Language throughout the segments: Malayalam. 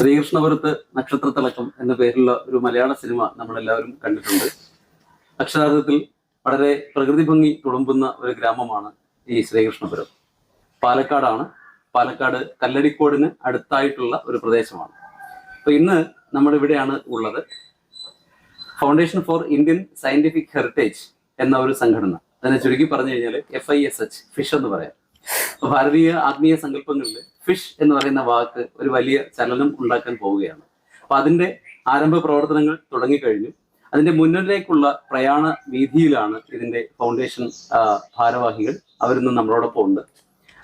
ശ്രീകൃഷ്ണപുരത്ത് നക്ഷത്രത്തിളക്കം എന്ന പേരിലുള്ള ഒരു മലയാള സിനിമ നമ്മളെല്ലാവരും കണ്ടിട്ടുണ്ട്. അക്ഷരാർത്ഥത്തിൽ വളരെ പ്രകൃതി ഭംഗി തുളുമ്പുന്ന ഒരു ഗ്രാമമാണ് ഈ ശ്രീകൃഷ്ണപുരം. പാലക്കാടാണ്. പാലക്കാട് കല്ലടിക്കോടിന് അടുത്തായിട്ടുള്ള ഒരു പ്രദേശമാണ്. അപ്പൊ ഇന്ന് നമ്മൾ ഇവിടെയാണ് ഉള്ളത്. Foundation for Indian scientific heritage എന്ന ഒരു സംഘടന. അതിനെ ചുരുക്കി പറഞ്ഞു കഴിഞ്ഞാൽ F I S H fish എന്ന് പറയാം. ഭാരതീയ ആത്മീയ സങ്കല്പങ്ങളിൽ ഫിഷ് എന്ന് പറയുന്ന വാക്ക് ഒരു വലിയ ചലനം ഉണ്ടാക്കാൻ പോവുകയാണ്. അപ്പൊ അതിന്റെ ആരംഭ പ്രവർത്തനങ്ങൾ തുടങ്ങിക്കഴിഞ്ഞു. അതിന്റെ മുന്നിലേക്കുള്ള പ്രയാണ വീതിയിലാണ് ഇതിന്റെ ഫൗണ്ടേഷൻ ഭാരവാഹികൾ അവരിന്ന് നമ്മളോടൊപ്പം ഉണ്ട്.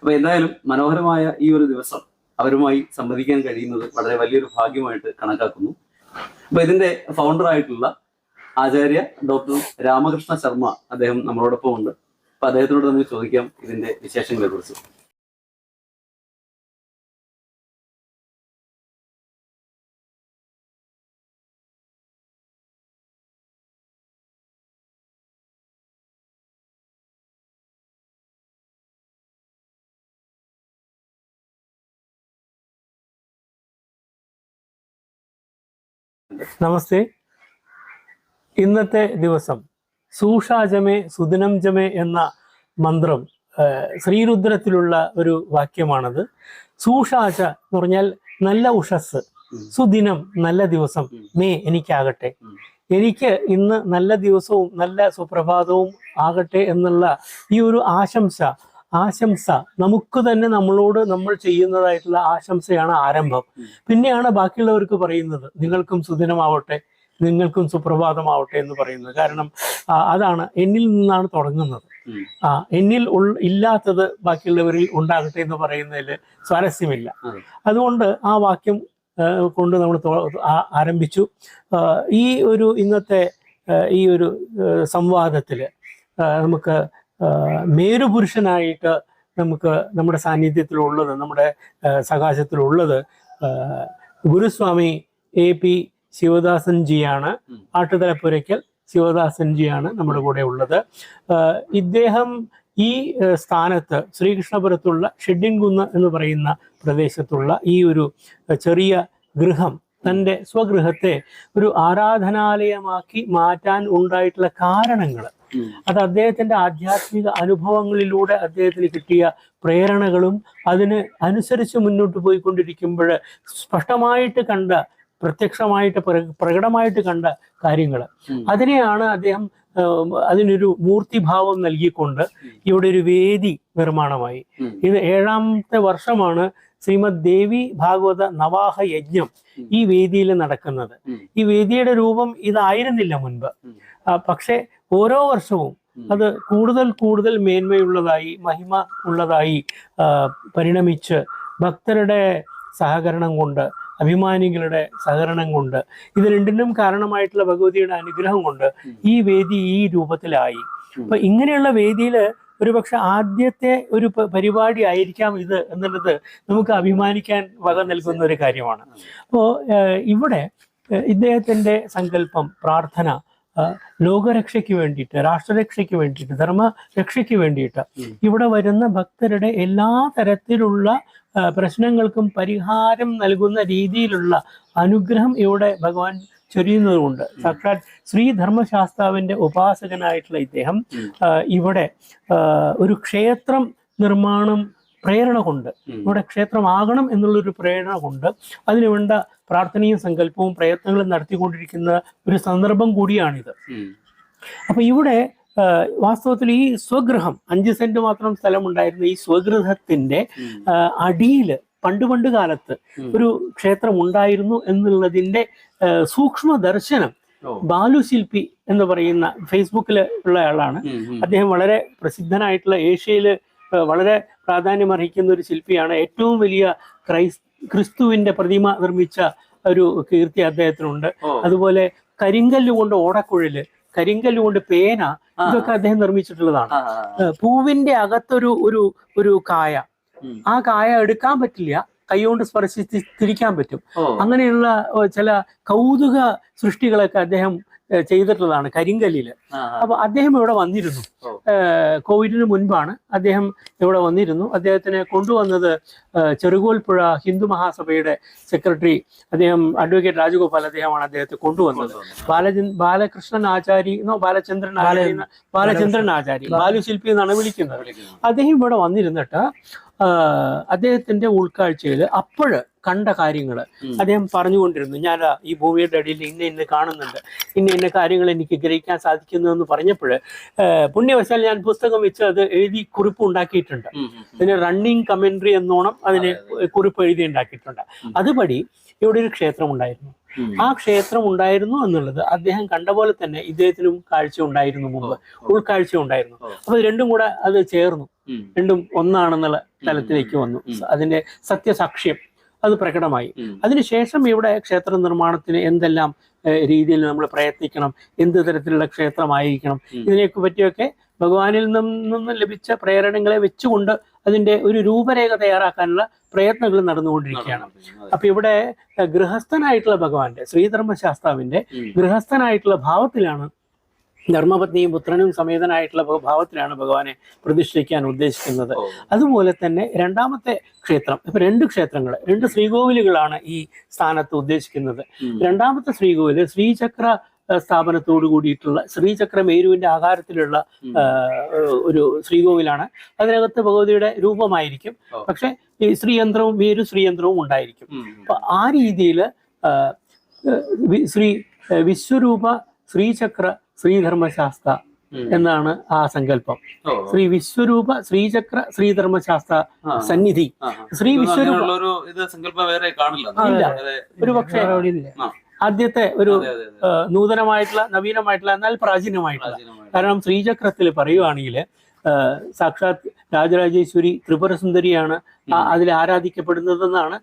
അപ്പൊ എന്തായാലും മനോഹരമായ ഈ ഒരു ദിവസം അവരുമായി സംവദിക്കാൻ കഴിയുന്നത് വളരെ വലിയൊരു ഭാഗ്യമായിട്ട് കണക്കാക്കുന്നു. അപ്പൊ ഇതിന്റെ ഫൗണ്ടർ ആയിട്ടുള്ള ആചാര്യ ഡോക്ടർ രാമകൃഷ്ണ ശർമ്മ അദ്ദേഹം നമ്മളോടൊപ്പം ഉണ്ട്. അപ്പൊ അദ്ദേഹത്തിനോട് നമുക്ക് ചോദിക്കാം ഇതിന്റെ വിശേഷങ്ങളെ കുറിച്ച്. നമസ്തേ. ഇന്നത്തെ ദിവസം സൂഷാജമേ സുദിനം ജമേ എന്ന മന്ത്രം ശ്രീരുദ്രത്തിലുള്ള ഒരു വാക്യമാണത്. സൂഷാച എന്ന് പറഞ്ഞാൽ നല്ല ഉഷസ് സുദിനം നല്ല ദിവസം. മേ എനിക്കാകട്ടെ. എനിക്ക് ഇന്ന് നല്ല ദിവസവും നല്ല സുപ്രഭാതവും ആകട്ടെ എന്നുള്ള ഈ ഒരു ആശംസ ആശംസ നമുക്ക് തന്നെ നമ്മളോട് നമ്മൾ ചെയ്യുന്നതായിട്ടുള്ള ആശംസയാണ് ആരംഭം. പിന്നെയാണ് ബാക്കിയുള്ളവർക്ക് പറയുന്നത് നിങ്ങൾക്കും സുദിനമാവട്ടെ. നിങ്ങൾക്കും സുപ്രഭാതമാവട്ടെ എന്ന് പറയുന്നത്. കാരണം അതാണ് എന്നിൽ നിന്നാണ് തുടങ്ങുന്നത്. ആ എന്നിൽ ഉൾ ഇല്ലാത്തത് ബാക്കിയുള്ളവരിൽ ഉണ്ടാകട്ടെ എന്ന് പറയുന്നതിൽ സ്വാരസ്യമില്ല. അതുകൊണ്ട് ആ വാക്യം കൊണ്ട് നമ്മൾ ആരംഭിച്ചു. ഈ ഒരു ഇന്നത്തെ ഈ ഒരു സംവാദത്തിൽ നമുക്ക് മേരുപുരുഷനായിട്ട് നമുക്ക് നമ്മുടെ സാന്നിധ്യത്തിലുള്ളത് നമ്മുടെ സകാശത്തിലുള്ളത് ഗുരുസ്വാമി എ പി ശിവദാസൻ ജിയാണ്. ആട്ടുതലപ്പുരയ്ക്കൽ ശിവദാസൻ ജിയാണ് നമ്മുടെ കൂടെ ഉള്ളത്. ഇദ്ദേഹം ഈ സ്ഥാനത്ത് ശ്രീകൃഷ്ണപുരത്തുള്ള ഷെഡിൻകുന്ന് എന്ന് പറയുന്ന പ്രദേശത്തുള്ള ഈ ഒരു ചെറിയ ഗൃഹം തന്റെ സ്വഗൃഹത്തെ ഒരു ആരാധനാലയമാക്കി മാറ്റാൻ ഉണ്ടായിട്ടുള്ള കാരണങ്ങൾ അത് അദ്ദേഹത്തിന്റെ ആധ്യാത്മിക അനുഭവങ്ങളിലൂടെ അദ്ദേഹത്തിന് കിട്ടിയ പ്രേരണകളും അതിന് അനുസരിച്ച് മുന്നോട്ട് പോയിക്കൊണ്ടിരിക്കുമ്പോൾ സ്പഷ്ടമായിട്ട് കണ്ട പ്രത്യക്ഷമായിട്ട് പ്ര- പ്രകടമായിട്ട് കണ്ട കാര്യങ്ങൾ. അതിനെയാണ് അദ്ദേഹം അതിനൊരു മൂർത്തിഭാവം നൽകിക്കൊണ്ട് ഇവിടെ ഒരു വേദി നിർമ്മാണമായി. ഇത് ഏഴാമത്തെ വർഷമാണ് ശ്രീമദ് ദേവി ഭാഗവത നവാഹ യജ്ഞം ഈ വേദിയിൽ നടക്കുന്നത്. ഈ വേദിയുടെ രൂപം ഇതായിരുന്നില്ല മുൻപ്. പക്ഷേ ഓരോ വർഷവും അത് കൂടുതൽ കൂടുതൽ മേന്മയുള്ളതായി മഹിമ ഉള്ളതായി പരിണമിച്ച് ഭക്തരുടെ സഹകരണം കൊണ്ട് അഭിമാനികളുടെ സഹകരണം കൊണ്ട് ഇത് രണ്ടിനും കാരണമായിട്ടുള്ള ഭഗവതിയുടെ അനുഗ്രഹം കൊണ്ട് ഈ വേദി ഈ രൂപത്തിലായി. അപ്പൊ ഇങ്ങനെയുള്ള വേദിയിൽ ഒരുപക്ഷെ ആദ്യത്തെ ഒരു പരിപാടി ആയിരിക്കാം ഇത് എന്നുള്ളത് നമുക്ക് അഭിമാനിക്കാൻ വക നൽകുന്ന ഒരു കാര്യമാണ് അപ്പോൾ ഇവിടെ ഇദ്ദേഹത്തിന്റെ സങ്കല്പം പ്രാർത്ഥന ലോകരക്ഷയ്ക്ക് വേണ്ടിയിട്ട് രാഷ്ട്രരക്ഷയ്ക്ക് വേണ്ടിയിട്ട് ധർമ്മരക്ഷയ്ക്ക് വേണ്ടിയിട്ട്. ഇവിടെ വരുന്ന ഭക്തരുടെ എല്ലാ തരത്തിലുള്ള പ്രശ്നങ്ങൾക്കും പരിഹാരം നൽകുന്ന രീതിയിലുള്ള അനുഗ്രഹം ഇവിടെ ഭഗവാൻ ചൊരിയുന്നതുകൊണ്ട് സാക്ഷാത് ശ്രീ ധർമ്മശാസ്താവിന്റെ ഉപാസകനായിട്ടുള്ള ഇദ്ദേഹം ഇവിടെ ഒരു ക്ഷേത്രം നിർമ്മാണം പ്രേരണ കൊണ്ട്. ഇവിടെ ക്ഷേത്രമാകണം എന്നുള്ളൊരു പ്രേരണ കൊണ്ട് അതിനുവേണ്ട പ്രാർത്ഥനയും സങ്കല്പവും പ്രയത്നങ്ങളും നടത്തിക്കൊണ്ടിരിക്കുന്ന ഒരു സന്ദർഭം കൂടിയാണിത്. അപ്പൊ ഇവിടെ വാസ്തവത്തിൽ ഈ സ്വഗൃഹം അഞ്ച് സെന്റ് മാത്രം സ്ഥലമുണ്ടായിരുന്ന ഈ സ്വഗൃഹത്തിന്റെ. അടിയിൽ പണ്ട് പണ്ട് കാലത്ത് ഒരു ക്ഷേത്രം ഉണ്ടായിരുന്നു എന്നുള്ളതിന്റെ സൂക്ഷ്മ ദർശനം ബാലുശില്പി ബാലു ശില്പി എന്ന് പറയുന്ന ഫേസ്ബുക്കിൽ ഉള്ള ആളാണ്. അദ്ദേഹം വളരെ പ്രസിദ്ധനായിട്ടുള്ള ഏഷ്യയിൽ വളരെ പ്രാധാന്യം അർഹിക്കുന്ന ഒരു ശില്പിയാണ്. ഏറ്റവും വലിയ ക്രൈസ് ക്രിസ്തുവിന്റെ പ്രതിമ നിർമ്മിച്ച ഒരു കീർത്തി അദ്ദേഹത്തിനുണ്ട്. അതുപോലെ കരിങ്കല്ല് കൊണ്ട് ഓടക്കുഴൽ കരിങ്കല്ല് കൊണ്ട് പേന ഇതൊക്കെ അദ്ദേഹം നിർമ്മിച്ചിട്ടുള്ളതാണ്. പൂവിന്റെ അകത്തൊരു ഒരു ഒരു കായ. ആ കായ എടുക്കാൻ പറ്റില്ല. കൈകൊണ്ട് സ്പർശിച്ച് തിരിക്കാൻ പറ്റും. അങ്ങനെയുള്ള ചില കൗതുക സൃഷ്ടികളൊക്കെ അദ്ദേഹം ചെയ്തിട്ടുള്ളതാണ് കരിങ്കല്ലിൽ. അപ്പൊ അദ്ദേഹം ഇവിടെ വന്നിരുന്നു. കോവിഡിന് മുൻപാണ് അദ്ദേഹം ഇവിടെ വന്നിരുന്നു. അദ്ദേഹത്തിനെ കൊണ്ടുവന്നത് ചെറുകോൽപ്പുഴ ഹിന്ദു മഹാസഭയുടെ സെക്രട്ടറി അദ്ദേഹം അഡ്വക്കേറ്റ് രാജഗോപാൽ അദ്ദേഹമാണ് അദ്ദേഹത്തെ കൊണ്ടുവന്നത്. ബാലചന്ദ് ബാലകൃഷ്ണൻ ആചാരി എന്നോ ബാലചന്ദ്രൻ ആചാരി ബാലചന്ദ്രൻ. ആചാരി ബാലുശില്പി എന്നാണ് വിളിക്കുന്നത്. അദ്ദേഹം ഇവിടെ വന്നിരുന്നിട്ട് അദ്ദേഹത്തിന്റെ ഉൾക്കാഴ്ചയിൽ അപ്പോഴ് കണ്ട കാര്യങ്ങൾ. അദ്ദേഹം പറഞ്ഞുകൊണ്ടിരുന്നു ഞാൻ ഈ ഭൂമിയുടെ അടിയിൽ ഇന്ന ഇന്ന് കാണുന്നുണ്ട്. ഇന്ന ഇന്ന കാര്യങ്ങൾ എനിക്ക് ഗ്രഹിക്കാൻ സാധിക്കുന്നു എന്ന് പറഞ്ഞപ്പോൾ പുണ്യവശാൽ ഞാൻ പുസ്തകം വെച്ച് അത് എഴുതി കുറിപ്പ് ഉണ്ടാക്കിയിട്ടുണ്ട്. അതിന് റണ്ണിങ് കമന്ററി എന്നോണം അതിന് കുറിപ്പ് എഴുതി ഉണ്ടാക്കിയിട്ടുണ്ട്. അതുപടി ഇവിടെ ഒരു ക്ഷേത്രം ഉണ്ടായിരുന്നു. ആ ക്ഷേത്രം ഉണ്ടായിരുന്നു എന്നുള്ളത് അദ്ദേഹം കണ്ട പോലെ തന്നെ ഇദ്ദേഹത്തിനും കാഴ്ച ഉണ്ടായിരുന്നു മുമ്പ്. ഉൾക്കാഴ്ച ഉണ്ടായിരുന്നു. അപ്പൊ രണ്ടും കൂടെ അത് ചേർന്നു. രണ്ടും ഒന്നാണെന്നുള്ള തലത്തിലേക്ക് വന്നു. അതിന്റെ സത്യസാക്ഷ്യം അത് പ്രകടമായി. അതിനുശേഷം ഇവിടെ ക്ഷേത്ര നിർമ്മാണത്തിന് എന്തെല്ലാം രീതിയിൽ നമ്മൾ പ്രയത്നിക്കണം എന്ത് തരത്തിലുള്ള ക്ഷേത്രമായിരിക്കണം. ഇതിനെയൊക്കെ പറ്റിയൊക്കെ ഭഗവാനിൽ നിന്നും ലഭിച്ച പ്രേരണങ്ങളെ വെച്ചുകൊണ്ട് അതിന്റെ ഒരു രൂപരേഖ തയ്യാറാക്കാനുള്ള പ്രയത്നങ്ങൾ നടന്നുകൊണ്ടിരിക്കുകയാണ്. അപ്പൊ ഇവിടെ ഗൃഹസ്ഥനായിട്ടുള്ള ഭഗവാന്റെ ശ്രീധർമ്മശാസ്താവിന്റെ ഗൃഹസ്ഥനായിട്ടുള്ള ഭാവത്തിലാണ് ധർമ്മപത്നിയും പുത്രനും സമേതനായിട്ടുള്ള ഭാവത്തിലാണ് ഭഗവാനെ പ്രതിഷ്ഠിക്കാൻ ഉദ്ദേശിക്കുന്നത്. അതുപോലെ തന്നെ രണ്ടാമത്തെ ക്ഷേത്രം ഇപ്പൊ രണ്ട് ക്ഷേത്രങ്ങൾ രണ്ട് ശ്രീകോവിലുകളാണ് ഈ സ്ഥാനത്ത് ഉദ്ദേശിക്കുന്നത്. രണ്ടാമത്തെ ശ്രീകോവിൽ ശ്രീചക്ര സ്ഥാപനത്തോടു കൂടിയിട്ടുള്ള ശ്രീചക്ര മേരുവിന്റെ ആകാരത്തിലുള്ള ഒരു ശ്രീകോവിലാണ്. അതിനകത്ത് ഭഗവതിയുടെ രൂപമായിരിക്കും. പക്ഷെ ഈ ശ്രീയന്ത്രവും മേരു ശ്രീയന്ത്രവും ഉണ്ടായിരിക്കും. അപ്പൊ ആ രീതിയിൽ ശ്രീ വിശ്വരൂപ ശ്രീചക്ര ശ്രീധർമ്മശാസ്ത്ര. എന്നാണ് ആ സങ്കല്പം ശ്രീ വിശ്വരൂപ ശ്രീചക്ര ശ്രീധർമ്മശാസ്ത്ര. സന്നിധി. ശ്രീ വിശ്വരൂപ ഇല്ല. ഒരു പക്ഷേ. ആദ്യത്തെ ഒരു നൂതനമായിട്ടുള്ള നവീനമായിട്ടുള്ള എന്നാൽ പ്രാചീനമായിട്ടുള്ള പ്രാചീനമായിട്ട്. കാരണം ശ്രീചക്രത്തിൽ പറയുവാണെങ്കിൽ സാക്ഷാത് രാജരാജേശ്വരി ത്രിപുരസുന്ദരിയാണ് അതിൽ ആരാധിക്കപ്പെടുന്നതെന്നാണ്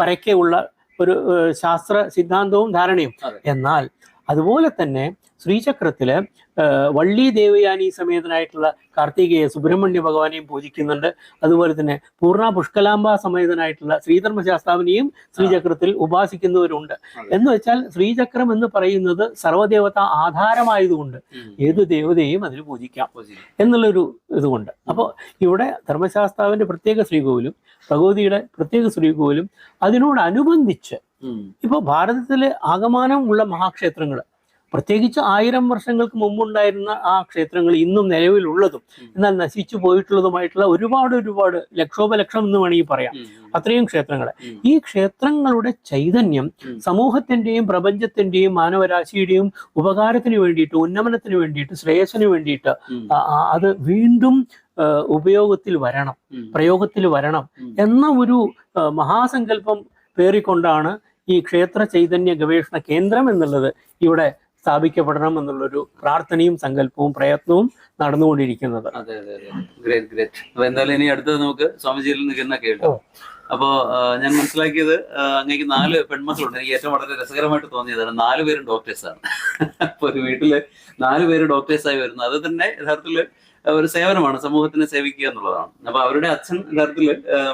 പരക്കെ ഉള്ള ഒരു ശാസ്ത്ര സിദ്ധാന്തവും ധാരണയും എന്നാൽ അതുപോലെ തന്നെ ശ്രീചക്രത്തിൽ വള്ളി ദേവയാനി സമേതനായിട്ടുള്ള കാർത്തികേയ സുബ്രഹ്മണ്യ ഭഗവാനെയും പൂജിക്കുന്നുണ്ട് അതുപോലെ തന്നെ പൂർണ പുഷ്കലാംബ സമേതനായിട്ടുള്ള ശ്രീധർമ്മശാസ്താവിനെയും ശ്രീചക്രത്തിൽ ഉപാസിക്കുന്നവരുണ്ട്. എന്ന് വെച്ചാൽ ശ്രീചക്രം എന്ന് പറയുന്നത് സർവദേവത ആധാരമായതുകൊണ്ട്. ഏത് ദേവതയെയും അതിൽ പൂജിക്കാം. എന്നുള്ളൊരു ഇതുകൊണ്ട് അപ്പോൾ ഇവിടെ ധർമ്മശാസ്താവിന്റെ പ്രത്യേക ശ്രീകോവിലും ഭഗവതിയുടെ പ്രത്യേക ശ്രീകോവിലും അതിനോടനുബന്ധിച്ച്. ഇപ്പോൾ ഭാരതത്തിലെ ആകമാനം ഉള്ള മഹാക്ഷേത്രങ്ങൾ പ്രത്യേകിച്ച് ആയിരം വർഷങ്ങൾക്ക് മുമ്പുണ്ടായിരുന്ന ആ ക്ഷേത്രങ്ങൾ ഇന്നും നിലവിലുള്ളതും എന്നാൽ നശിച്ചു പോയിട്ടുള്ളതുമായിട്ടുള്ള ഒരുപാട് ഒരുപാട് ലക്ഷോപലക്ഷം എന്ന് വേണമെങ്കിൽ പറയാം. അത്രയും ക്ഷേത്രങ്ങൾ. ഈ ക്ഷേത്രങ്ങളുടെ ചൈതന്യം സമൂഹത്തിന്റെയും പ്രപഞ്ചത്തിന്റെയും മാനവരാശിയുടെയും ഉപകാരത്തിന് വേണ്ടിയിട്ട് ഉന്നമനത്തിന് വേണ്ടിയിട്ട് ശ്രേയസിന് വേണ്ടിയിട്ട് അത് വീണ്ടും ഉപയോഗത്തിൽ വരണം പ്രയോഗത്തിൽ വരണം. എന്ന ഒരു മഹാസങ്കല്പം പേറിക്കൊണ്ടാണ് ഈ ക്ഷേത്ര ചൈതന്യ ഗവേഷണ കേന്ദ്രം എന്നുള്ളത് ഇവിടെ സ്ഥാപിക്കപ്പെടണം എന്നുള്ളൊരു പ്രാർത്ഥനയും സങ്കല്പവും പ്രയത്നവും നടന്നുകൊണ്ടിരിക്കുന്നത്. അതെ അതെ ഗ്രേറ്റ് ഗ്രേറ്റ് അപ്പൊ എന്തായാലും ഇനി അടുത്തത് നമുക്ക് സ്വാമിജിയിൽ നിൽക്കുന്ന കേട്ടോ അപ്പോ ഞാൻ മനസ്സിലാക്കിയത് അങ്ങേക്ക് നാല് പെൺമക്കളുണ്ട്. എനിക്ക് ഏറ്റവും വളരെ രസകരമായിട്ട് തോന്നിയതാണ് നാല് പേരും ഡോക്ടേഴ്സ് ആണ്. അപ്പൊ ഒരു വീട്ടിൽ നാല് പേര് ഡോക്ടേഴ്സ് ആയി വരുന്നു. അത് തന്നെ യഥാർത്ഥത്തിൽ ഒരു സേവനമാണ്. സമൂഹത്തിനെ സേവിക്കുക എന്നുള്ളതാണ്. അപ്പൊ അവരുടെ അച്ഛൻ യഥാർത്ഥത്തിൽ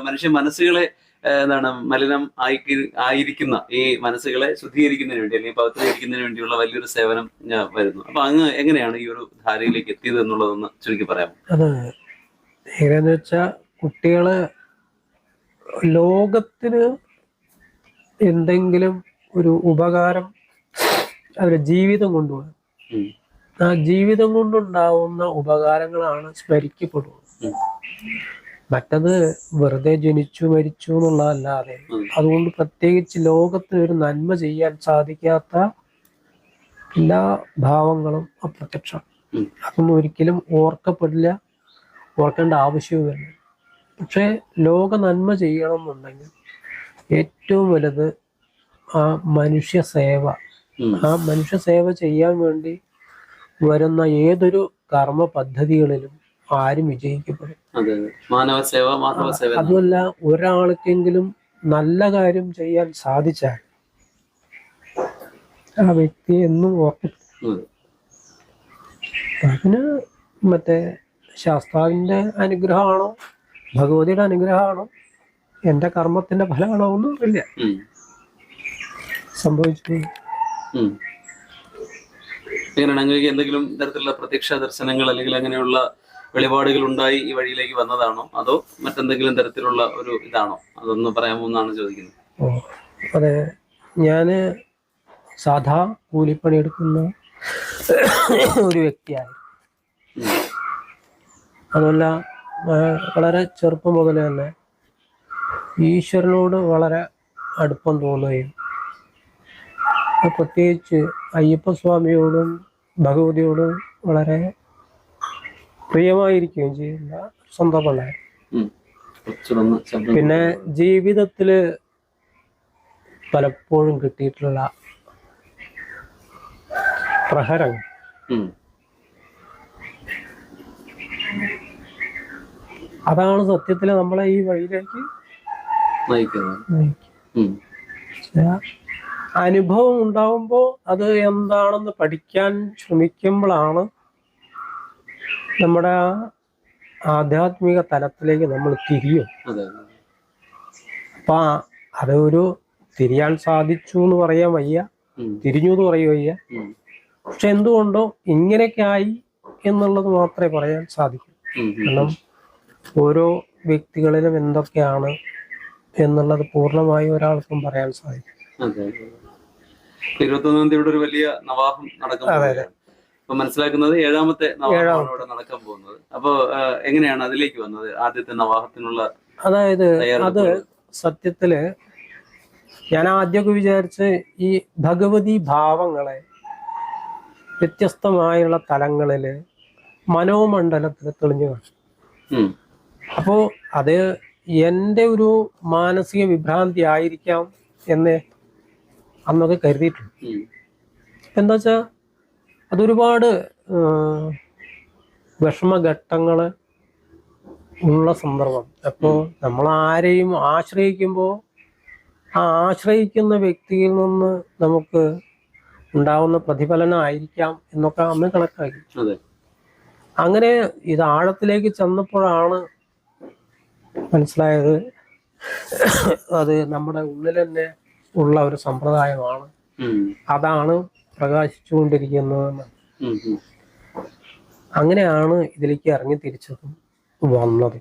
മനുഷ്യ മനസ്സുകളെ എന്താണ് മലിനം ആയി ആയിരിക്കുന്ന ഈ മനസ്സുകളെ ശുദ്ധീകരിക്കുന്നതിന് വേണ്ടി അല്ലെങ്കിൽ പവിത്രീകരിക്കുന്നതിന് വേണ്ടിയുള്ള വലിയൊരു സേവനം ഞാൻ വരുന്നു. അപ്പൊ അങ്ങ് എങ്ങനെയാണ് ഈ ഒരു ധാരയിലേക്ക് എത്തിയത് എന്നുള്ളതൊന്ന് ചുരുക്കി പറയാമോ? അതെ എങ്ങനെയാന്ന് വെച്ചാ കുട്ടികൾ ലോകത്തിന് എന്തെങ്കിലും ഒരു ഉപകാരം അവരുടെ ജീവിതം കൊണ്ടുപോകും ആ ജീവിതം കൊണ്ടുണ്ടാവുന്ന ഉപകാരങ്ങളാണ് സ്മരിക്കപ്പെടുന്നത്. മറ്റത് വെറുതെ ജനിച്ചു മരിച്ചു എന്നുള്ളതല്ലാതെ അതുകൊണ്ട് പ്രത്യേകിച്ച് ലോകത്തിന് ഒരു നന്മ ചെയ്യാൻ സാധിക്കാത്ത എല്ലാ ഭാവങ്ങളും അപ്രത്യക്ഷം. അതൊന്നും ഒരിക്കലും ഓർക്കപ്പെടില്ല ഓർക്കേണ്ട ആവശ്യവും വരില്ല പക്ഷേ ലോക നന്മ ചെയ്യണം എന്നുണ്ടെങ്കിൽ ഏറ്റവും വലുത് ആ മനുഷ്യ സേവ. ആ മനുഷ്യ സേവ ചെയ്യാൻ വേണ്ടി വരുന്ന ഏതൊരു കർമ്മ പദ്ധതികളിലും ആരും വിജയിക്കപ്പെടും അതെ അതെ. മാനവ സേവ മാധവ സേവ അതുമല്ല ഒരാൾക്കെങ്കിലും നല്ല കാര്യം ചെയ്യാൻ സാധിച്ചാൽ ആ വ്യക്തി എന്നും ഓർക്കും. അതിന് മറ്റേ ശാസ്താവിന്റെ അനുഗ്രഹമാണോ ഭഗവതിയുടെ അനുഗ്രഹമാണോ എന്റെ കർമ്മത്തിന്റെ ഫലമാണോ ഒന്നും ഇല്ല. സംഭവിച്ചു എന്തെങ്കിലും തരത്തിലുള്ള പ്രത്യക്ഷ ദർശനങ്ങൾ അല്ലെങ്കിൽ അങ്ങനെയുള്ള വെളിപാടുകൾ ഉണ്ടായി ഈ വഴിയിലേക്ക് വന്നതാണോ? അതോ മറ്റെന്തെങ്കിലും തരത്തിലുള്ള ഒരു ഇതാണോ? അതൊന്ന് പറയാമോ എന്നാണ് ചോദിക്കുന്നത് അതെ. ഞാൻ സാധാ കൂലിപ്പണി എടുക്കുന്ന ഒരു വ്യക്തിയായി. അതല്ല വളരെ ചെറുപ്പം മുതൽ തന്നെ ഈശ്വരനോട് വളരെ അടുപ്പം തോന്നുകയും പ്രത്യേകിച്ച് അയ്യപ്പസ്വാമിയോടും ഭഗവതിയോടും വളരെ പ്രിയമായിരിക്കുകയും ചെയ്യുന്ന സ്വന്തം. കുറച്ചുകൂടൊന്ന് പിന്നെ ജീവിതത്തിൽ പലപ്പോഴും കിട്ടിയിട്ടുള്ള പ്രഹരങ്ങൾ അതാണ് സത്യത്തിൽ നമ്മളെ ഈ വഴിയിലേക്ക്. അനുഭവം ഉണ്ടാവുമ്പോൾ അത് എന്താണെന്ന് പഠിക്കാൻ ശ്രമിക്കുമ്പോഴാണ് നമ്മുടെ ആധ്യാത്മിക തലത്തിലേക്ക് നമ്മൾ തിരിയും. അപ്പൊ അതൊരു തിരിയാൻ സാധിച്ചു എന്ന് പറയാൻ വയ്യ. തിരിഞ്ഞു എന്ന് പറയുക വയ്യ. പക്ഷെ എന്തുകൊണ്ടോ ഇങ്ങനെയൊക്കെ ആയി എന്നുള്ളത് മാത്രമേ പറയാൻ സാധിക്കൂ. കാരണം ഓരോ വ്യക്തികളിലും എന്തൊക്കെയാണ് എന്നുള്ളത് പൂർണമായി ഒരാൾക്കും പറയാൻ സാധിക്കും. ഇരുപത്തൊന്നാം തീയതി ഇവിടെ ഒരു വലിയ നവാഹം നടക്കാൻ അപ്പൊ മനസ്സിലാക്കുന്നത് ഏഴാമത്തെ നവാഹമാണ് നടക്കാൻ പോകുന്നത്. അപ്പൊ എങ്ങനെയാണ് അതിലേക്ക് വന്നത്? ആദ്യത്തെ നവാഹത്തിനുള്ള അതായത് അത് സത്യത്തിൽ ഞാൻ ആദ്യമൊക്കെ വിചാരിച്ച് ഈ ഭഗവതി ഭാവങ്ങളെ വ്യത്യസ്തമായുള്ള തലങ്ങളിൽ മനോമണ്ഡലത്തിൽ തെളിഞ്ഞു കാണും. അപ്പോ അത് എന്റെ ഒരു മാനസിക വിഭ്രാന്തി ആയിരിക്കാം എന്ന് അന്നൊക്കെ കരുതിയിട്ടുണ്ട്. എന്താ വെച്ചാ അതൊരുപാട് വിഷമഘട്ടങ്ങൾ വിഷമഘട്ടങ്ങൾ ഉള്ള സന്ദർഭം. അപ്പോൾ നമ്മൾ ആരെയും ആശ്രയിക്കുമ്പോൾ ആ ആശ്രയിക്കുന്ന വ്യക്തിയിൽ നിന്ന് നമുക്ക് ഉണ്ടാവുന്ന പ്രതിഫലനമായിരിക്കാം എന്നൊക്കെ അന്ന് കണക്കാക്കി. അങ്ങനെ ഇത് ആഴത്തിലേക്ക് ചെന്നപ്പോഴാണ് മനസ്സിലായത് അത് നമ്മുടെ ഉള്ളിൽ തന്നെ ഉള്ള ഒരു സമ്പ്രദായമാണ്. അതാണ് ഉം. അങ്ങനെയാണ് ഇതിലേക്ക് ഇറങ്ങി തിരിച്ചതും വന്നത്.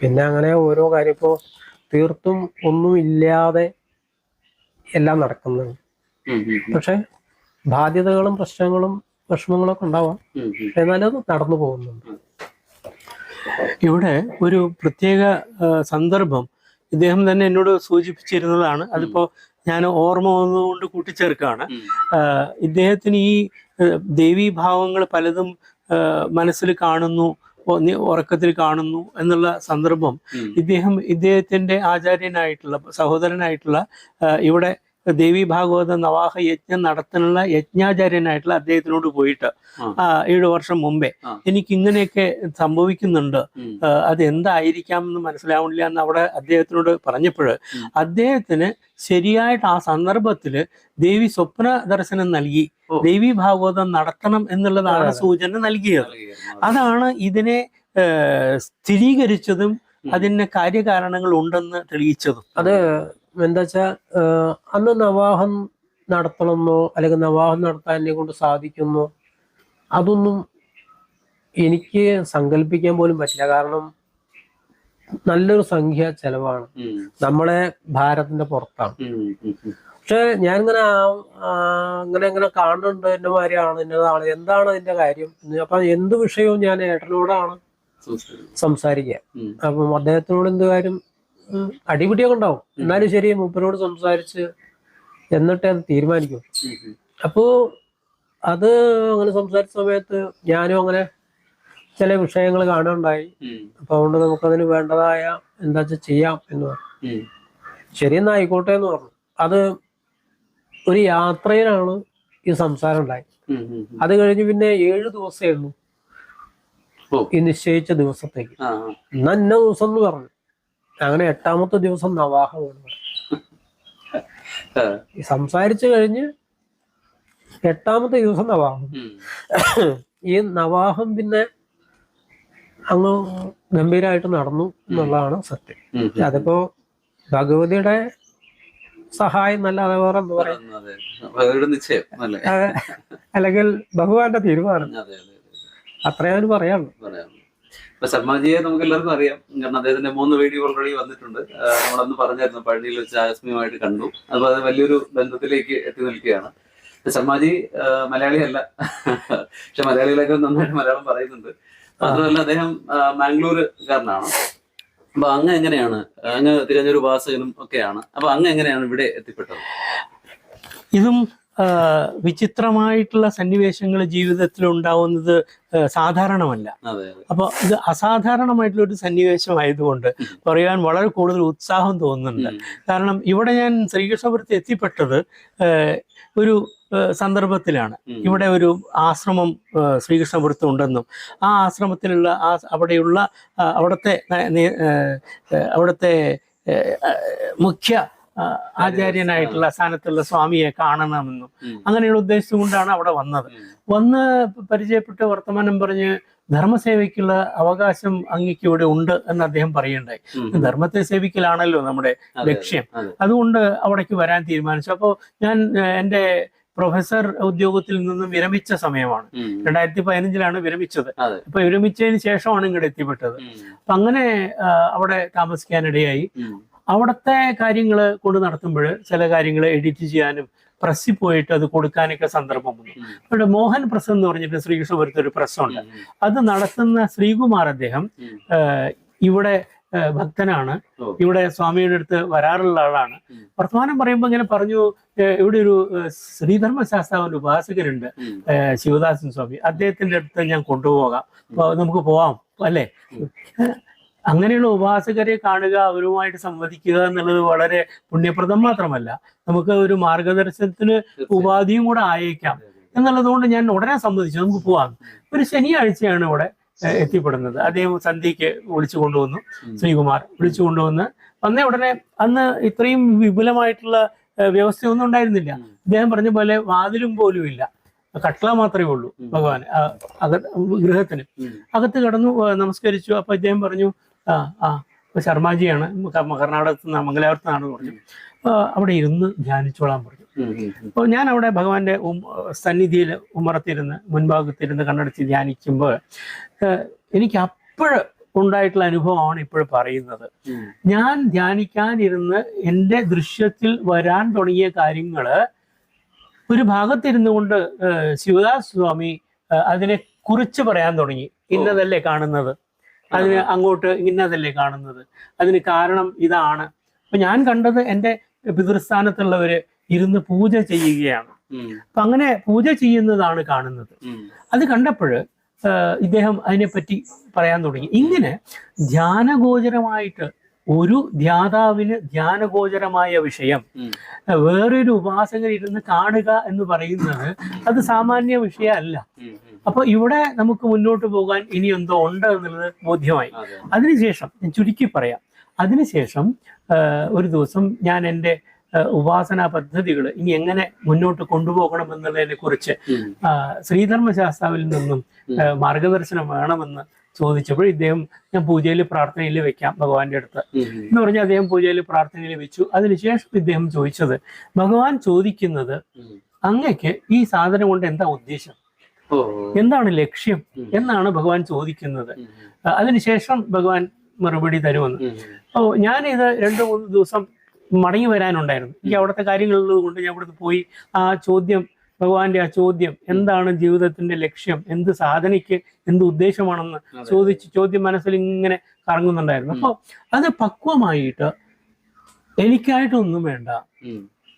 പിന്നെ അങ്ങനെ ഓരോ കാര്യം ഇപ്പോ തീർത്തും ഒന്നുമില്ലാതെ എല്ലാം നടക്കുന്നത്. പക്ഷെ ബാധ്യതകളും പ്രശ്നങ്ങളും വിഷമങ്ങളൊക്കെ ഉണ്ടാവാം. എന്നാലും അത് നടന്നു പോകുന്നുണ്ട് ഇവിടെ ഒരു പ്രത്യേക സന്ദർഭം ഇദ്ദേഹം തന്നെ എന്നോട് സൂചിപ്പിച്ചിരുന്നതാണ് അതിപ്പോ ഞാൻ ഓർമ്മ വന്നുകൊണ്ട് കൂട്ടിച്ചേർക്കാണ് ഇദ്ദേഹത്തിന് ഈ ദേവീഭാവങ്ങൾ പലതും മനസ്സിൽ കാണുന്നു ഉറക്കത്തിൽ കാണുന്നു എന്നുള്ള സന്ദർഭം ഇദ്ദേഹം ഇദ്ദേഹത്തിന്റെ ആചാര്യനായിട്ടുള്ള സഹോദരനായിട്ടുള്ള ഇവിടെ ദേവി ഭാഗവത നവാഹ യജ്ഞം നടത്താനുള്ള യജ്ഞാചാര്യനായിട്ടുള്ള അദ്ദേഹത്തിനോട് പോയിട്ട് ഏഴു വർഷം മുമ്പേ എനിക്ക് ഇങ്ങനെയൊക്കെ സംഭവിക്കുന്നുണ്ട്. അത് എന്തായിരിക്കാം എന്ന് മനസ്സിലാവുന്നില്ല എന്ന് അവിടെ അദ്ദേഹത്തിനോട് പറഞ്ഞപ്പോൾ അദ്ദേഹത്തിന് ശരിയായിട്ട് ആ സന്ദർഭത്തിൽ ദേവി സ്വപ്ന ദർശനം നൽകി. ദേവി ഭാഗവതം നടത്തണം എന്നുള്ളതാണ് സൂചന നൽകിയത്. അതാണ് ഇതിനെ സ്ഥിരീകരിച്ചതും. അതിന് കാര്യകാരണങ്ങൾ ഉണ്ടെന്ന് തെളിയിച്ചതും. അത് എന്താ വെച്ചാൽ അന്ന് നവാഹം നടത്തണമെന്നോ അല്ലെങ്കിൽ നവാഹം നടത്താൻ എന്നെ കൊണ്ട് സാധിക്കുന്നോ അതൊന്നും എനിക്ക് സങ്കല്പിക്കാൻ പോലും പറ്റില്ല. കാരണം നല്ലൊരു സംഖ്യ ചെലവാണ്. നമ്മളെ ഭാരതത്തിന്റെ പുറത്താണ്. പക്ഷെ ഞാൻ ഇങ്ങനെ ഇങ്ങനെ ഇങ്ങനെ കാണുന്നുണ്ട് എന്റെ മാതിരിയാണ് എന്നതാണ് എന്താണ് അതിന്റെ കാര്യം? അപ്പൊ എന്ത് വിഷയവും ഞാൻ ഏട്ടനോടാണ്. സംസാരിക്കുക. അപ്പം അദ്ദേഹത്തിനോട് എന്ത് കാര്യം? അടിപിടിയൊക്കെ ഉണ്ടാവും എന്നാലും ശരി മൂപ്പരോട് സംസാരിച്ച് എന്നിട്ട് അത് തീരുമാനിക്കും. അപ്പോ അത് അങ്ങനെ സംസാരിച്ച സമയത്ത് ഞാനും അങ്ങനെ ചില വിഷയങ്ങൾ കാണുണ്ടായി ഉം. അപ്പൊ അതുകൊണ്ട് നമുക്കതിന് വേണ്ടതായ എന്താ വെച്ചാൽ ചെയ്യാം എന്ന് പറഞ്ഞു. ശരി എന്നാ ആയിക്കോട്ടെ എന്ന് പറഞ്ഞു അത് ഒരു യാത്രയിലാണ് ഈ സംസാരം ഉണ്ടായി. അത് കഴിഞ്ഞ് പിന്നെ ഏഴ് ദിവസമേ ഉള്ളൂ ഈ നിശ്ചയിച്ച ദിവസത്തേക്ക്. എന്നാ ഇന്ന ദിവസം എന്ന് പറഞ്ഞു അങ്ങനെ എട്ടാമത്തെ ദിവസം നവാഹമാണ്. ഈ സംസാരിച്ചു കഴിഞ്ഞ് എട്ടാമത്തെ ദിവസം നവാഹം. ഈ നവാഹം പിന്നെ അങ്ങ് ഗംഭീരമായിട്ട് നടന്നു എന്നുള്ളതാണ് സത്യം. അതിപ്പോ ഭഗവതിയുടെ സഹായം നല്ല വേറെ. അല്ലെങ്കിൽ ഭഗവാന്റെ തീരുമാനം. അത്രയാണ് അതെ അതെ പറയാനുള്ളൂ. പറയാം ഇപ്പൊ ശർമാജിയെ നമുക്ക് എല്ലാവർക്കും അറിയാം. കാരണം അദ്ദേഹത്തിന്റെ മൂന്ന് വീഡിയോ ഓൾറെഡി വന്നിട്ടുണ്ട്. നമ്മളന്ന് പറഞ്ഞായിരുന്നു പഴനിയിൽ വെച്ച് ആകസ്മികമായിട്ട് കണ്ടു. അപ്പോൾ വലിയൊരു ബന്ധത്തിലേക്ക് എത്തി നിൽക്കുകയാണ്. ശർമ്മജി മലയാളിയല്ല. പക്ഷെ മലയാളികളൊക്കെ നന്നായിട്ട് മലയാളം പറയുന്നുണ്ട്. മാത്രമല്ല അദ്ദേഹം മാംഗ്ലൂരുകാരനാണ്. അപ്പൊ അങ്ങ് എങ്ങനെയാണ് അങ്ങ് തിരഞ്ഞൊരു ഉപാസകനും ഒക്കെയാണ്. അപ്പൊ അങ്ങ് എങ്ങനെയാണ് ഇവിടെ എത്തിപ്പെട്ടത്? ഇതും വിചിത്രമായിട്ടുള്ള സന്നിവേശങ്ങൾ ജീവിതത്തിൽ ഉണ്ടാവുന്നത് സാധാരണമല്ല. അപ്പോൾ ഇത് അസാധാരണമായിട്ടുള്ള ഒരു സന്നിവേശമായതുകൊണ്ട് പറയാൻ വളരെ കൂടുതൽ ഉത്സാഹം തോന്നുന്നുണ്ട്. കാരണം ഇവിടെ ഞാൻ ശ്രീകൃഷ്ണപുരത്ത് എത്തിപ്പെട്ടത് ഒരു സന്ദർഭത്തിലാണ്. ഇവിടെ ഒരു ആശ്രമം ശ്രീകൃഷ്ണപുരത്ത് ഉണ്ടെന്നും ആ ആശ്രമത്തിലുള്ള ആ അവിടെയുള്ള അവിടുത്തെ അവിടുത്തെ മുഖ്യ ആചാര്യനായിട്ടുള്ള സ്ഥാനത്തുള്ള സ്വാമിയെ കാണണമെന്നും. അങ്ങനെയുള്ള ഉദ്ദേശം കൊണ്ടാണ് അവിടെ വന്നത്. വന്ന് പരിചയപ്പെട്ട് വർത്തമാനം പറഞ്ഞ് ധർമ്മസേവയ്ക്കുള്ള അവകാശം അങ്ങക്ക് ഇവിടെ ഉണ്ട് എന്ന് അദ്ദേഹം പറയണ്ടായി ധർമ്മത്തെ സേവിക്കലാണല്ലോ നമ്മുടെ ലക്ഷ്യം. അതുകൊണ്ട് അവിടേക്ക് വരാൻ തീരുമാനിച്ചു. അപ്പോൾ ഞാൻ എന്റെ പ്രൊഫസർ ഉദ്യോഗത്തിൽ നിന്നും വിരമിച്ച സമയമാണ്. രണ്ടായിരത്തി പതിനഞ്ചിലാണ് വിരമിച്ചത്. അപ്പൊ വിരമിച്ചതിന് ശേഷമാണ് ഇങ്ങോട്ട് എത്തിപ്പെട്ടത്. അപ്പൊ അങ്ങനെ അവിടെ താമസിക്കാനിടയായി. അവിടുത്തെ കാര്യങ്ങൾ കൊണ്ട് നടത്തുമ്പോൾ ചില കാര്യങ്ങൾ എഡിറ്റ് ചെയ്യാനും പ്രസ്സിൽ പോയിട്ട് അത് കൊടുക്കാനൊക്കെ സന്ദർഭം വന്നു ഇവിടെ മോഹൻ പ്രസ് എന്ന് പറഞ്ഞിട്ട് ശ്രീകൃഷ്ണപുരത്ത് ഒരു പ്രസ്സുണ്ട് അത് നടത്തുന്ന ശ്രീകുമാർ അദ്ദേഹം ഇവിടെ ഭക്തനാണ്. ഇവിടെ സ്വാമിയുടെ അടുത്ത് വരാറുള്ള ആളാണ്. വർത്തമാനം പറയുമ്പോൾ ഇങ്ങനെ പറഞ്ഞു ഇവിടെ ഒരു ശ്രീധർമ്മശാസ്താവിന്റെ ശ്രീധർമ്മ ശാസ്താവിന്റെ ഉപാസകരുണ്ട് ശിവദാസൻ സ്വാമി. അദ്ദേഹത്തിന്റെ അടുത്ത് ഞാൻ കൊണ്ടുപോകാം. നമുക്ക് പോവാം അല്ലേ? അങ്ങനെയുള്ള ഉപാസകരെ കാണുക അവരുമായിട്ട് സംവദിക്കുക എന്നുള്ളത് വളരെ പുണ്യപ്രദം മാത്രമല്ല. നമുക്ക് ഒരു മാർഗദർശനത്തിന് ഉപാധിയും കൂടെ ആയേക്കാം. എന്നുള്ളതുകൊണ്ട് ഞാൻ ഉടനെ സമ്മതിച്ചു നമുക്ക് പോവാം. ഒരു ശനിയാഴ്ചയാണ് ഇവിടെ എത്തിപ്പെടുന്നത്. അദ്ദേഹം സന്ധ്യയ്ക്ക് വിളിച്ചു കൊണ്ടുവന്നു. ശ്രീകുമാർ വിളിച്ചു കൊണ്ടുവന്ന് വന്ന ഉടനെ അന്ന് ഇത്രയും വിപുലമായിട്ടുള്ള വ്യവസ്ഥയൊന്നും ഉണ്ടായിരുന്നില്ല. അദ്ദേഹം പറഞ്ഞ പോലെ വാതിലും പോലും ഇല്ല. കട്ടള മാത്രമേ ഉള്ളൂ. ഭഗവാൻ ഗൃഹത്തിന്. അകത്ത് കടന്നു നമസ്കരിച്ചു. അപ്പൊ അദ്ദേഹം പറഞ്ഞു ആ ആ. ശർമാജിയാണ് കർണാടകത്തിൽ നിന്ന് മംഗലാപുരത്ത് നിന്നാണ് പറഞ്ഞു. അവിടെ ഇരുന്ന് ധ്യാനിച്ചോളാൻ പറഞ്ഞു. അപ്പോൾ ഞാൻ അവിടെ ഭഗവാന്റെ സന്നിധിയിൽ ഉമ്മറത്തിരുന്ന് മുൻഭാഗത്തിരുന്ന് കണ്ണടച്ച് ധ്യാനിക്കുമ്പോൾ എനിക്ക് അപ്പോൾ ഉണ്ടായിട്ടുള്ള അനുഭവമാണ് ഇപ്പോൾ പറയുന്നത്. ഞാൻ ധ്യാനിക്കാനിരുന്ന് എന്റെ ദൃശ്യത്തിൽ വരാൻ തുടങ്ങിയ കാര്യങ്ങൾ ഒരു ഭാഗത്തിരുന്നു കൊണ്ട് ശിവദാസ് സ്വാമി അതിനെ കുറിച്ച് പറയാൻ തുടങ്ങി. ഇന്നതല്ലേ കാണുന്നത്? അതിന് അങ്ങോട്ട് ഇന്നതല്ലേ കാണുന്നത്? അതിന് കാരണം ഇതാണ്. അപ്പൊ ഞാൻ കണ്ടത് എന്റെ പിതൃസ്ഥാനത്തുള്ളവര് ഇരുന്ന് പൂജ ചെയ്യുകയാണ്. അപ്പൊ അങ്ങനെ പൂജ ചെയ്യുന്നതാണ് കാണുന്നത്. അത് കണ്ടപ്പോൾ ഇദ്ദേഹം അതിനെപ്പറ്റി പറയാൻ തുടങ്ങി. ഇങ്ങനെ ധ്യാനഗോചരമായിട്ട് ഒരു ധ്യാതാവിന് ധ്യാനഗോചരമായ വിഷയം വേറൊരു ഉപാസകൻ ഇരുന്ന് കാണുക എന്ന് പറയുന്നത് അത് സാമാന്യ വിഷയമല്ല. അപ്പൊ ഇവിടെ നമുക്ക് മുന്നോട്ട് പോകാൻ ഇനി എന്തോ ഉണ്ട് എന്നുള്ളത് ബോധ്യമായി അതിനുശേഷം ഞാൻ ചുരുക്കി പറയാം അതിനുശേഷം ഒരു ദിവസം ഞാൻ എന്റെ ഉപാസന പദ്ധതികൾ ഇനി എങ്ങനെ മുന്നോട്ട് കൊണ്ടുപോകണം എന്നുള്ളതിനെ കുറിച്ച്. ശ്രീധർമ്മശാസ്താവിൽ നിന്നും മാർഗദർശനം വേണമെന്ന് ചോദിച്ചപ്പോൾ ഇദ്ദേഹം ഞാൻ പൂജയിൽ പ്രാർത്ഥനയിൽ വെക്കാം ഭഗവാന്റെ അടുത്ത്. എന്ന് പറഞ്ഞാൽ അദ്ദേഹം പൂജയിൽ പ്രാർത്ഥനയിൽ വെച്ചു അതിനുശേഷം ഇദ്ദേഹം ചോദിച്ചത് ഭഗവാൻ ചോദിക്കുന്നത്. അങ്ങക്ക് ഈ സാധനം കൊണ്ട് എന്താ ഉദ്ദേശം. എന്താണ് ലക്ഷ്യം എന്നാണ് ഭഗവാൻ ചോദിക്കുന്നത്. അതിനുശേഷം ഭഗവാൻ മറുപടി തരുമെന്ന്. അപ്പോൾ ഞാൻ ഇത് രണ്ട് മൂന്ന് ദിവസം മടങ്ങി വരാനുണ്ടായിരുന്നു. എനിക്ക് അവിടുത്തെ കാര്യങ്ങളുള്ളത് കൊണ്ട് ഞാൻ ഇവിടുന്ന് പോയി ആ ചോദ്യം ഭഗവാന്റെ ആ ചോദ്യം എന്താണ് ജീവിതത്തിന്റെ ലക്ഷ്യം? എന്ത് സാധനയ്ക്ക് എന്ത് ഉദ്ദേശമാണെന്ന് ചോദിച്ച് ചോദ്യം മനസ്സിൽ ഇങ്ങനെ കറങ്ങുന്നുണ്ടായിരുന്നു. അപ്പോൾ അത് പക്വമായിട്ട് എനിക്കായിട്ടൊന്നും വേണ്ട.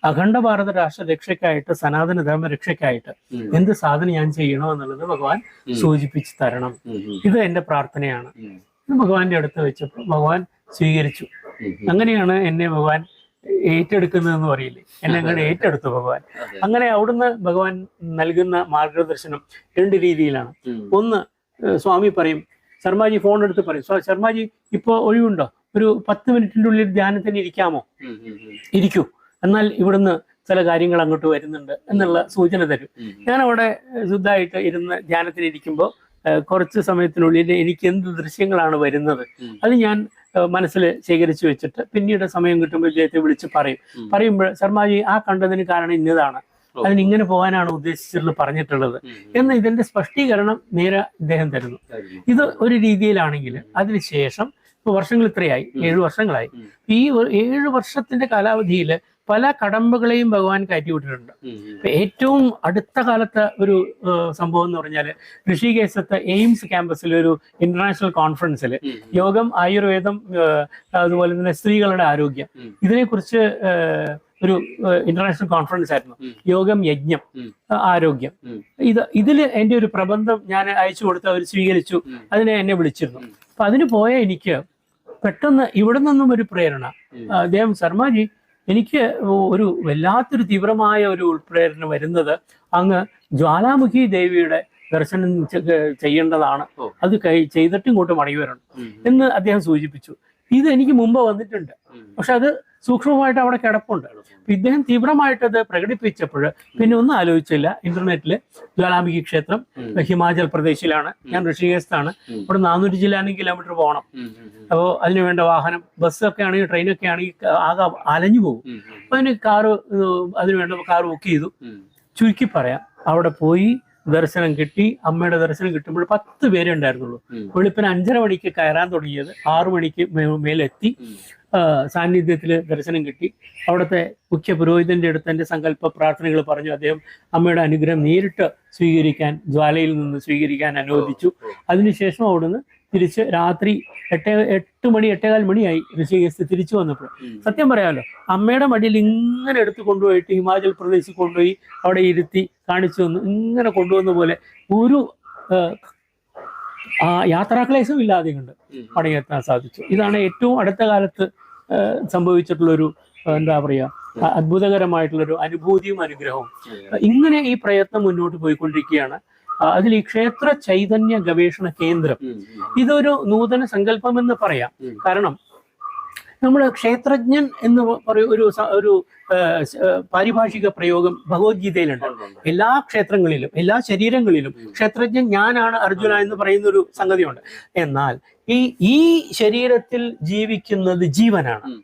അഖണ്ഡ ഭാരത രാഷ്ട്ര രക്ഷയ്ക്കായിട്ട് സനാതനധർമ്മ രക്ഷയ്ക്കായിട്ട് എന്ത് സാധനം ഞാൻ ചെയ്യണോ എന്നുള്ളത് ഭഗവാൻ സൂചിപ്പിച്ചു തരണം. ഇത് എന്റെ പ്രാർത്ഥനയാണ്. ഇത് ഭഗവാന്റെ അടുത്ത് വെച്ചപ്പോൾ ഭഗവാൻ സ്വീകരിച്ചു. അങ്ങനെയാണ് എന്നെ ഭഗവാൻ ഏറ്റെടുക്കുന്നതെന്ന് പറയില്ലേ? എന്നെ അങ്ങനെ ഏറ്റെടുത്തു ഭഗവാൻ. അങ്ങനെ അവിടുന്ന് ഭഗവാൻ നൽകുന്ന മാർഗദർശനം രണ്ട് രീതിയിലാണ്. ഒന്ന് സ്വാമി പറയും ശർമാജി ഫോൺ എടുത്ത് പറയും "സ്വാ- ശർമാജി ഇപ്പോൾ ഒഴിവുണ്ടോ? ഒരു പത്ത് മിനിറ്റിന്റെ ഉള്ളിൽ ധ്യാനത്തിന് ഇരിക്കാമോ. ഇരിക്കൂ. എന്നാൽ ഇവിടുന്ന് ചില കാര്യങ്ങൾ അങ്ങോട്ട് വരുന്നുണ്ട് എന്നുള്ള സൂചന തരും. ഞാൻ അവിടെ ശുദ്ധമായിട്ട് ഇരുന്ന് ധ്യാനത്തിനിരിക്കുമ്പോൾ കുറച്ച് സമയത്തിനുള്ളിൽ എനിക്ക് എന്ത് ദൃശ്യങ്ങളാണ് വരുന്നത്. അത് ഞാൻ മനസ്സിൽ ശേഖരിച്ചു വെച്ചിട്ട് പിന്നീട് സമയം കിട്ടുമ്പോൾ ഇദ്ദേഹത്തെ വിളിച്ച് പറയും പറയുമ്പോൾ ശർമാജി ആ കണ്ടതിന് കാരണം ഇന്നതാണ്. അതിന് ഇങ്ങനെ പോകാനാണ് ഉദ്ദേശിച്ചിട്ടുള്ളത് പറഞ്ഞിട്ടുള്ളത്. എന്ന് ഇതിന്റെ സ്പഷ്ടീകരണം നേരെ ഇദ്ദേഹം തരുന്നു ഇത് ഒരു രീതിയിലാണെങ്കിൽ അതിനുശേഷം ഇപ്പൊ വർഷങ്ങൾ ഇത്രയായി. ഏഴു വർഷങ്ങളായി ഈ ഏഴു വർഷത്തിന്റെ കാലാവധിയിൽ പല കടമ്പകളെയും ഭഗവാൻ കയറ്റിവിട്ടിട്ടുണ്ട്. ഏറ്റവും അടുത്ത കാലത്തെ ഒരു സംഭവം എന്ന് പറഞ്ഞാൽ ഋഷികേശത്തെ എയിംസ് ക്യാമ്പസിൽ ഒരു ഇന്റർനാഷണൽ കോൺഫറൻസിൽ. യോഗം ആയുർവേദം അതുപോലെ തന്നെ സ്ത്രീകളുടെ ആരോഗ്യം. ഇതിനെക്കുറിച്ച് ഒരു ഇന്റർനാഷണൽ കോൺഫറൻസ് ആയിരുന്നു യോഗം യജ്ഞം ആരോഗ്യം ഇത് ഇതിൽ എന്റെ ഒരു പ്രബന്ധം ഞാൻ അയച്ചു കൊടുത്ത് അവർ സ്വീകരിച്ചു. അതിനെ എന്നെ വിളിച്ചിരുന്നു. അപ്പൊ അതിന് പോയ എനിക്ക് പെട്ടെന്ന് ഇവിടെ നിന്നും ഒരു പ്രേരണ. ശർമ്മജി അദ്ദേഹം ശർമാജി എനിക്ക് ഒരു വല്ലാത്തൊരു തീവ്രമായ ഒരു ഉൾപ്രേരണ വരുന്നത് അങ്ങ് ജ്വാലാമുഖി ദേവിയുടെ ദർശനം ചെയ്യേണ്ടതാണ്. അത് കൈ- ചെയ്തിട്ട് ഇങ്ങോട്ട് മടങ്ങി വരണം. എന്ന് അദ്ദേഹം സൂചിപ്പിച്ചു. ഇത് എനിക്ക് മുമ്പ് വന്നിട്ടുണ്ട്. പക്ഷെ അത് സൂക്ഷ്മമായിട്ട് അവിടെ കിടപ്പുണ്ട്. ഇദ്ദേഹം തീവ്രമായിട്ട് അത് പ്രകടിപ്പിച്ചപ്പോൾ പിന്നെ ഒന്നും ആലോചിച്ചില്ല. ഇന്റർനെറ്റിൽ ജ്വാലാമുഖി ക്ഷേത്രം ഹിമാചൽ പ്രദേശിലാണ്. ഞാൻ ഋഷികേശത്താണ്. ഇവിടെ നാനൂറ്റി ജില്ലാനും കിലോമീറ്റർ പോകണം. അപ്പോൾ അതിന് വേണ്ട വാഹനം ബസ്സൊക്കെ ആണെങ്കിൽ ട്രെയിനൊക്കെ ആണെങ്കിൽ ആകെ അലഞ്ഞു പോകും. അപ്പൊ അതിന് കാറ് അതിന് വേണ്ട കാർ ബുക്ക് ചെയ്തു. ചുരുക്കി പറയാം. അവിടെ പോയി ദർശനം കിട്ടി അമ്മയുടെ ദർശനം കിട്ടുമ്പോൾ പത്ത് പേരെ ഉണ്ടായിരുന്നുള്ളൂ. വെളുപ്പിന് അഞ്ചര മണിക്ക് കയറാൻ തുടങ്ങിയത്. ആറു മണിക്ക് മേലെത്തി. സാന്നിധ്യത്തിൽ ദർശനം കിട്ടി. അവിടുത്തെ മുഖ്യ പുരോഹിതന്റെ അടുത്ത് എന്റെ സങ്കല്പ പ്രാർത്ഥനകൾ പറഞ്ഞു. അദ്ദേഹം അമ്മയുടെ അനുഗ്രഹം നേരിട്ട് സ്വീകരിക്കാൻ ജ്വാലയിൽ നിന്ന് സ്വീകരിക്കാൻ അനുവദിച്ചു. അതിനുശേഷം അവിടുന്ന് തിരിച്ച് രാത്രി എട്ട് എട്ട് മണി എട്ടേകാൽ മണിയായി ഋഷികേശ് തിരിച്ചു വന്നപ്പോൾ. സത്യം പറയാമല്ലോ അമ്മയുടെ മടിയിൽ ഇങ്ങനെ എടുത്ത് കൊണ്ടുപോയിട്ട് ഹിമാചൽ പ്രദേശിൽ കൊണ്ടുപോയി അവിടെ ഇരുത്തി കാണിച്ചു തന്നു. ഇങ്ങനെ കൊണ്ടുവന്ന പോലെ ഒരു യാത്രാക്ലേശം ഇല്ലാതെ കണ്ട് അടങ്ങിയെത്താൻ മടങ്ങിയെത്താൻ സാധിച്ചു. ഇതാണ് ഏറ്റവും അടുത്ത കാലത്ത് സംഭവിച്ചിട്ടുള്ളൊരു എന്താ പറയുക അത്ഭുതകരമായിട്ടുള്ളൊരു അനുഭൂതിയും അനുഗ്രഹവും. ഇങ്ങനെ ഈ പ്രയത്നം മുന്നോട്ട് പോയിക്കൊണ്ടിരിക്കുകയാണ്. അതിൽ ഈ ക്ഷേത്ര ചൈതന്യ ഗവേഷണ കേന്ദ്രം. ഇതൊരു നൂതന സങ്കല്പം എന്ന് പറയാം കാരണം നമ്മൾ ക്ഷേത്രജ്ഞൻ എന്ന് പറയും ഒരു ഒരു പാരിഭാഷിക പ്രയോഗം ഭഗവത്ഗീതയിലുണ്ട്. എല്ലാ ക്ഷേത്രങ്ങളിലും എല്ലാ ശരീരങ്ങളിലും ക്ഷേത്രജ്ഞൻ ഞാനാണ് അർജുന എന്ന് പറയുന്ന ഒരു സംഗതിയുണ്ട്. എന്നാൽ ഈ ഈ ശരീരത്തിൽ ജീവിക്കുന്നത് ജീവനാണ്.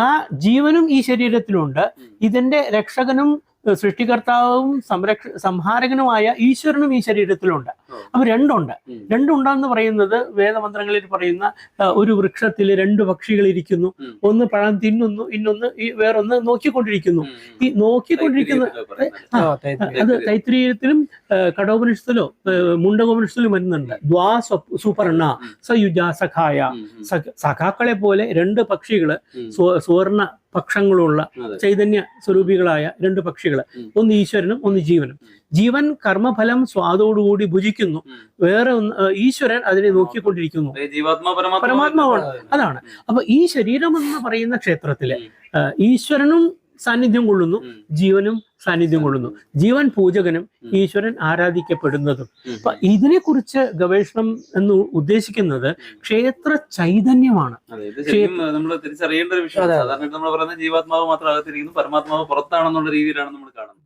ആ ജീവനും ഈ ശരീരത്തിലുണ്ട്. ഇതിന്റെ രക്ഷകനും സൃഷ്ടികർത്താവും സംരക്ഷ സംഹാരകനുമായ ഈശ്വരനും ഈ ശരീരത്തിലുണ്ട്. അപ്പൊ രണ്ടുണ്ട്. രണ്ടുണ്ടെന്ന് പറയുന്നത് വേദമന്ത്രങ്ങളിൽ പറയുന്ന ഒരു വൃക്ഷത്തിൽ രണ്ട് പക്ഷികൾ ഇരിക്കുന്നു ഒന്ന് പഴം തിന്നുന്നു ഇന്നൊന്ന് ഈ വേറൊന്ന് നോക്കിക്കൊണ്ടിരിക്കുന്നു. ഈ നോക്കിക്കൊണ്ടിരിക്കുന്ന. അത് തൈത്രീയത്തിലും കടോപനിഷത്തിലോ മുണ്ടകോപനിഷത്തിലും വരുന്നുണ്ട് ദ്വാ സുപർണ. സയുജ സഖായ സഖാക്കളെ പോലെ രണ്ട് പക്ഷികൾ. സുവർണ പക്ഷങ്ങളുള്ള. ചൈതന്യ സ്വരൂപികളായ രണ്ട് പക്ഷികൾ ഒന്ന് ഈശ്വരനും ഒന്ന് ജീവനും. ജീവൻ കർമ്മഫലം സ്വാദോടുകൂടി ഭുജിക്കുന്നു. വേറെ ഒന്ന് ഈശ്വരൻ അതിനെ നോക്കിക്കൊണ്ടിരിക്കുന്നു. പരമാത്മാവാണ്. അതാണ്. അപ്പൊ ഈ ശരീരം എന്ന് പറയുന്ന ക്ഷേത്രത്തിൽ ഈശ്വരനും സാന്നിധ്യം കൊള്ളുന്നു ജീവനും സാന്നിധ്യം കൊള്ളുന്നു. ജീവൻ പൂജകനും ഈശ്വരൻ ആരാധിക്കപ്പെടുന്നതും. അപ്പൊ ഇതിനെക്കുറിച്ച് ഗവേഷണം എന്ന് ഉദ്ദേശിക്കുന്നത് ക്ഷേത്ര ചൈതന്യമാണ്. നമ്മൾ തിരിച്ചറിയേണ്ട ഒരു വിഷയം സാധാരണ നമ്മൾ പറയുന്നത് ജീവാത്മാവ് മാത്രം അകത്തിരിക്കുന്നു പരമാത്മാവ് പുറത്താണെന്നുള്ള രീതിയിലാണ് നമ്മൾ കാണുന്നത്.